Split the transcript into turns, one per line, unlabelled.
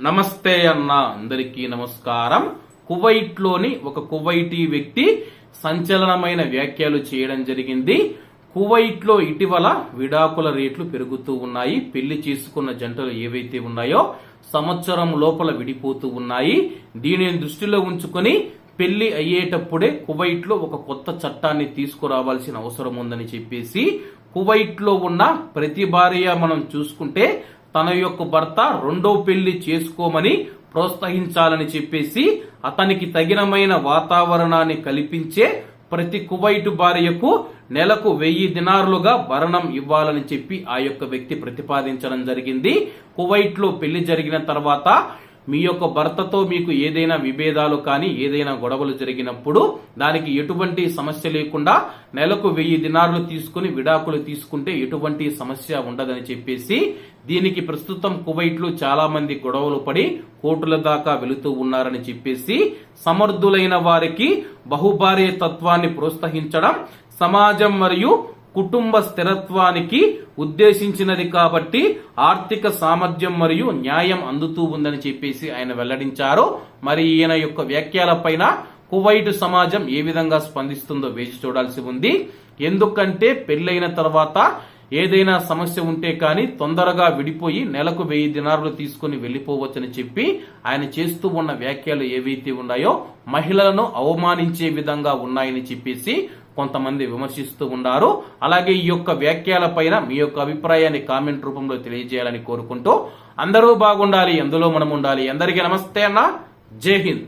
నమస్తే అన్న అందరికీ నమస్కారం. కువైట్లోని ఒక కువైటీ వ్యక్తి సంచలనమైన వ్యాఖ్యలు చేయడం జరిగింది. కువైట్లో ఇటీవల విడాకుల రేట్లు పెరుగుతూ ఉన్నాయి. పెళ్ళి చేసుకున్న జంటలు ఏవైతే ఉన్నాయో సంవత్సరం లోపల విడిపోతూ ఉన్నాయి. దీనిని దృష్టిలో ఉంచుకొని పెళ్ళి అయ్యేటప్పుడే కువైట్లో ఒక కొత్త చట్టాన్ని తీసుకురావాల్సిన అవసరం ఉందని చెప్పేసి కువైట్లో ఉన్న ప్రతి భార్య మనం చూసుకుంటే తన యొక్క భర్త రెండో పెళ్ళి చేసుకోమని ప్రోత్సహించాలని చెప్పేసి అతనికి తగినమైన వాతావరణాన్ని కల్పించే ప్రతి కువైటు భార్యకు నెలకు వెయ్యి దినారులుగా భరణం ఇవ్వాలని చెప్పి ఆ యొక్క వ్యక్తి ప్రతిపాదించడం జరిగింది. కువైట్లో పెళ్ళి జరిగిన తర్వాత మీ యొక్క భర్తతో మీకు ఏదైనా విభేదాలు కానీ ఏదైనా గొడవలు జరిగినప్పుడు దానికి ఎటువంటి సమస్య లేకుండా నెలకు వెయ్యి దినారులు తీసుకుని విడాకులు తీసుకుంటే ఎటువంటి సమస్య ఉండదని చెప్పేసి దీనికి ప్రస్తుతం కువైట్లో చాలా మంది గొడవలు పడి కోర్టుల దాకా వెళుతూ ఉన్నారని చెప్పేసి సమర్థులైన వారికి బహుభార్య తత్వాన్ని ప్రోత్సహించడం సమాజం మరియు కుటుంబ స్థిరత్వానికి ఉద్దేశించినది కాబట్టి ఆర్థిక సామర్థ్యం మరియు న్యాయం అందుతూ ఉందని చెప్పేసి ఆయన వెల్లడించారు. మరి ఈయన యొక్క వ్యాఖ్యలపైన కువైట్ సమాజం ఏ విధంగా స్పందిస్తుందో వేచి చూడాల్సి ఉంది. ఎందుకంటే పెళ్ళైన తర్వాత ఏదైనా సమస్య ఉంటే కానీ తొందరగా విడిపోయి నెలకు వెయ్యి దినారులు తీసుకుని వెళ్ళిపోవచ్చని చెప్పి ఆయన చేస్తూ ఉన్న వ్యాఖ్యలు ఏవైతే ఉన్నాయో మహిళలను అవమానించే విధంగా ఉన్నాయని చెప్పేసి కొంతమంది విమర్శిస్తూ ఉన్నారు అలాగే ఈ యొక్క వ్యాఖ్యలపైన మీ యొక్క అభిప్రాయాన్ని కామెంట్ రూపంలో తెలియజేయాలని కోరుకుంటూ అందరూ బాగుండాలి ఎందులో మనం ఉండాలి. అందరికీ నమస్తే అన్న. జై హింద్.